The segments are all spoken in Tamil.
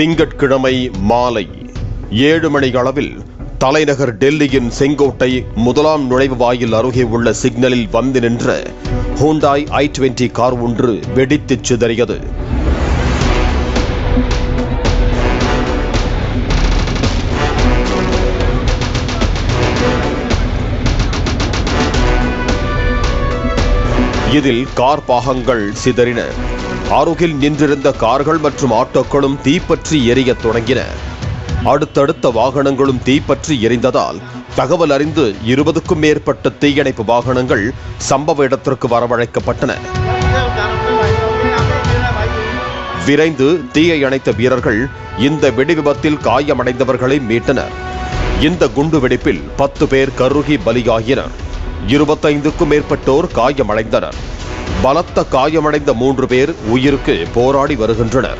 திங்கட்கிழமை மாலை ஏழு மணி அளவில் தலைநகர் டெல்லியின் செங்கோட்டை முதலாம் நுழைவு வாயில் அருகே உள்ள சிக்னலில் வந்து நின்ற ஹூண்டாய் ஐ டுவெண்டி கார் ஒன்று வெடித்துச் சிதறியது. இதில் கார் பாகங்கள் சிதறின. அருகில் நின்றிருந்த கார்கள் மற்றும் ஆட்டோக்களும் தீப்பற்றி எரியத் தொடங்கின. அடுத்தடுத்த வாகனங்களும் தீப்பற்றி எரிந்ததால் தகவல் அறிந்து இருபதுக்கும் மேற்பட்ட தீயணைப்பு வாகனங்கள் சம்பவ இடத்திற்கு வரவழைக்கப்பட்டன. விரைந்து தீயை அணைத்த வீரர்கள் இந்த வெடி விபத்தில் காயமடைந்தவர்களை மீட்டனர். இந்த குண்டு வெடிப்பில் பத்து பேர் கருகி பலியாகினர். இருபத்தைந்துக்கும் மேற்பட்டோர் காயமடைந்தனர். பலத்த காயமடைந்த மூன்று பேர் உயிருக்கு போராடி வருகின்றனர்.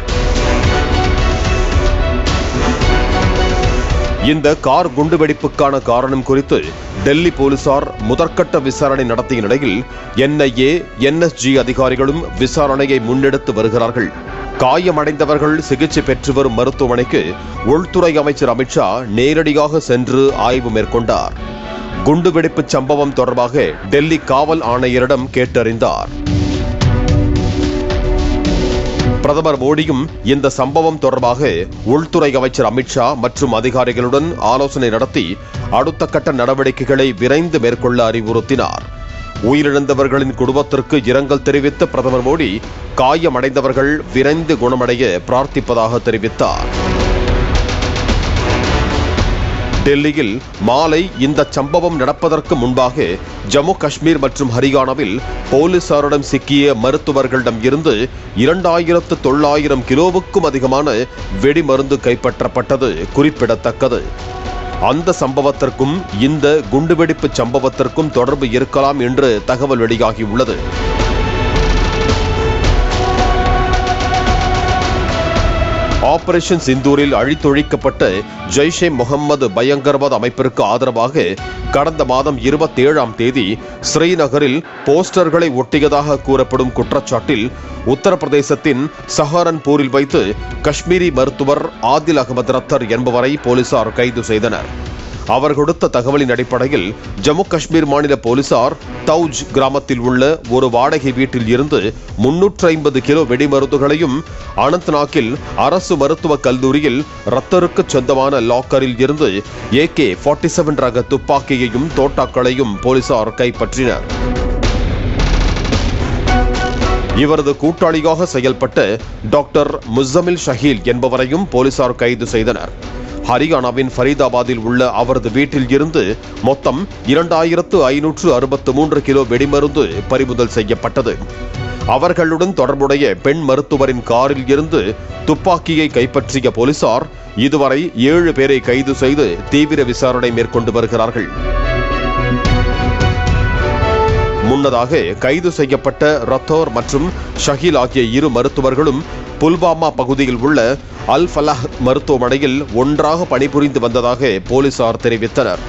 இந்த கார் குண்டுவெடிப்புக்கான காரணம் குறித்து டெல்லி போலீசார் முதற்கட்ட விசாரணை நடத்திய நிலையில் என்ஐஏ என்எஸ்ஜி அதிகாரிகளும் விசாரணையை முன்னெடுத்து வருகிறார்கள். காயமடைந்தவர்கள் சிகிச்சை பெற்று வரும் மருத்துவமனைக்கு உள்துறை அமைச்சர் அமித்ஷா நேரடியாக சென்று ஆய்வு மேற்கொண்டார். குண்டுவெடிப்பு சம்பவம் தொடர்பாக டெல்லி காவல் ஆணையரிடம் கேட்டறிந்தார். பிரதமர் மோடியும் இந்த சம்பவம் தொடர்பாக உள்துறை அமைச்சர் அமித்ஷா மற்றும் அதிகாரிகளுடன் ஆலோசனை நடத்தி அடுத்த கட்ட நடவடிக்கைகளை விரைந்து மேற்கொள்ள அறிவுறுத்தினார். உயிரிழந்தவர்களின் குடும்பத்திற்கு இரங்கல் தெரிவித்த பிரதமர் மோடி காயமடைந்தவர்கள் விரைந்து குணமடைய பிரார்த்திப்பதாக தெரிவித்தார். டெல்லியில் மாலை இந்த சம்பவம் நடப்பதற்கு முன்பாக ஜம்மு காஷ்மீர் மற்றும் ஹரியானாவில் போலீசாரிடம் சிக்கிய மருத்துவர்களிடம் இருந்து இரண்டாயிரத்து தொள்ளாயிரம் கிலோவுக்கும் அதிகமான வெடிமருந்து கைப்பற்றப்பட்டது குறிப்பிடத்தக்கது. அந்த சம்பவத்திற்கும் இந்த குண்டுவெடிப்பு சம்பவத்திற்கும் தொடர்பு இருக்கலாம் என்று தகவல் வெளியாகியுள்ளது. ஆபரேஷன் சிந்தூரில் அழித்தொழிக்கப்பட்ட ஜெய்ஷே முகம்மது பயங்கரவாத அமைப்பிற்கு ஆதரவாக கடந்த மாதம் இருபத்தேழாம் தேதி ஸ்ரீநகரில் போஸ்டர்களை ஒட்டியதாக கூறப்படும் குற்றச்சாட்டில் உத்தரப்பிரதேசத்தின் சஹாரன்பூரில் வைத்து காஷ்மீரி மருத்துவர் ஆதில் அகமது ரத்தர் என்பவரை போலீசார் கைது செய்தனர். அவர் கொடுத்த தகவலின் அடிப்படையில் ஜம்மு காஷ்மீர் மாநில போலீசார் தௌஜ் கிராமத்தில் உள்ள ஒரு வாடகை வீட்டில் இருந்து முன்னூற்று ஐம்பது கிலோ வெடிமருந்துகளையும் அனந்த்நாக்கில் அரசு மருத்துவக் கல்லூரியில் ரத்தருக்கு சொந்தமான லாக்கரில் இருந்து ஏகே ஃபார்ட்டி செவன் ரக துப்பாக்கியையும் தோட்டாக்களையும் போலீசார் கைப்பற்றினர். இவரது கூட்டாளியாக செயல்பட்ட டாக்டர் முசமில் ஷஹீல் என்பவரையும் போலீசார் கைது செய்தனர். ஹரியானாவின் ஃபரீதாபாத்தில் உள்ள அவரது வீட்டில் இருந்து மொத்தம் இரண்டாயிரத்து ஐநூற்று அறுபத்து மூன்று கிலோ வெடிமருந்து பறிமுதல் செய்யப்பட்டது. அவர்களுடன் தொடர்புடைய பெண் மருத்துவரின் காரில் இருந்து துப்பாக்கியை கைப்பற்றிய போலீசார் இதுவரை ஏழு பேரை கைது செய்து தீவிர விசாரணை மேற்கொண்டு வருகிறார்கள். முன்னதாக கைது செய்யப்பட்ட ரத்தோர் மற்றும் ஷஹீல் ஆகிய இரு மருத்துவர்களும் புல்வாமா பகுதியில் உள்ள அல் ஃபலாஹ் மருத்துவமனையில் ஒன்றாக பணிபுரிந்து வந்ததாக போலீசார் தெரிவித்தனர்.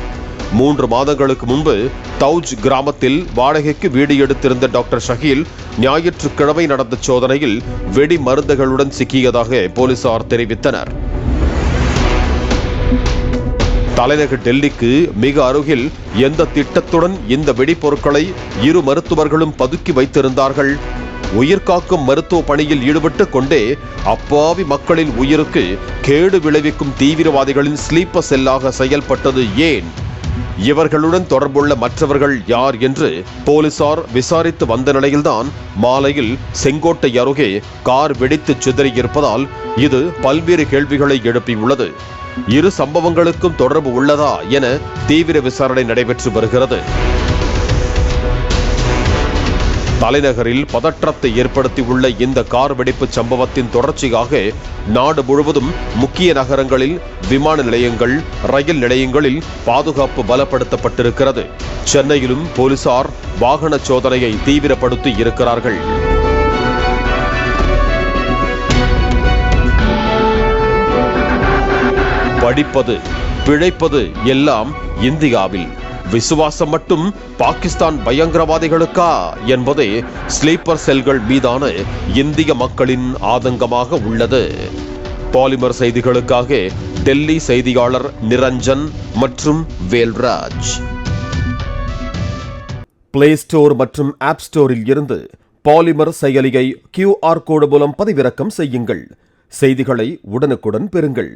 மூன்று மாதங்களுக்கு முன்பு தௌஜ் கிராமத்தில் வாடகைக்கு வீடு எடுத்திருந்த டாக்டர் ஷஹீல் ஞாயிற்றுக்கிழமை நடந்த சோதனையில் வெடி மருந்துகளுடன் சிக்கியதாக போலீசார் தெரிவித்தனர். தலைநகர் டெல்லிக்கு மிக அருகில் எந்த திட்டத்துடன் இந்த வெடிப்பொருட்களை இரு மருத்துவர்களும் பதுக்கி வைத்திருந்தார்கள்? உயிர்காக்கும் மருத்துவ பணியில் ஈடுபட்டு கொண்டே அப்பாவி மக்களின் உயிருக்கு கேடு விளைவிக்கும் தீவிரவாதிகளின் ஸ்லீப்பர் செல்லாக செயல்பட்டது ஏன்? இவர்களுடன் தொடர்புள்ள மற்றவர்கள் யார் என்று போலீசார் விசாரித்து வந்த நிலையில்தான் மாலையில் செங்கோட்டை அருகே கார் வெடித்து சிதறியிருப்பதால் இது பல்வேறு கேள்விகளை எழுப்பியுள்ளது. இரு சம்பவங்களுக்கும் தொடர்பு உள்ளதா என தீவிர விசாரணை நடைபெற்று வருகிறது. தலைநகரில் பதற்றத்தை ஏற்படுத்தியுள்ள இந்த கார் வெடிப்பு சம்பவத்தின் தொடர்ச்சியாக நாடு முழுவதும் முக்கிய நகரங்களில் விமான நிலையங்கள் ரயில் நிலையங்களில் பாதுகாப்பு பலப்படுத்தப்பட்டிருக்கிறது. சென்னையிலும் போலீசார் வாகன சோதனையை தீவிரப்படுத்தி இருக்கிறார்கள். படிப்பது பிழைப்பது எல்லாம் இந்தியாவில் விசுவாசம் மட்டும் பாகிஸ்தான் பயங்கரவாதிகளுக்கா என்பதே ஸ்லீப்பர் செல்கள் மீதான இந்திய மக்களின் ஆதங்கமாக உள்ளது. பாலிமர் செய்திகளுக்காக டெல்லி செய்தியாளர் நிரஞ்சன் மற்றும் வேல்ராஜ். பிளே ஸ்டோர் மற்றும் ஆப் ஸ்டோரில் இருந்து பாலிமர் செயலியை கியூஆர் கோடு மூலம் பதிவிறக்கம் செய்யுங்கள். செய்திகளை உடனுக்குடன் பெறுங்கள்.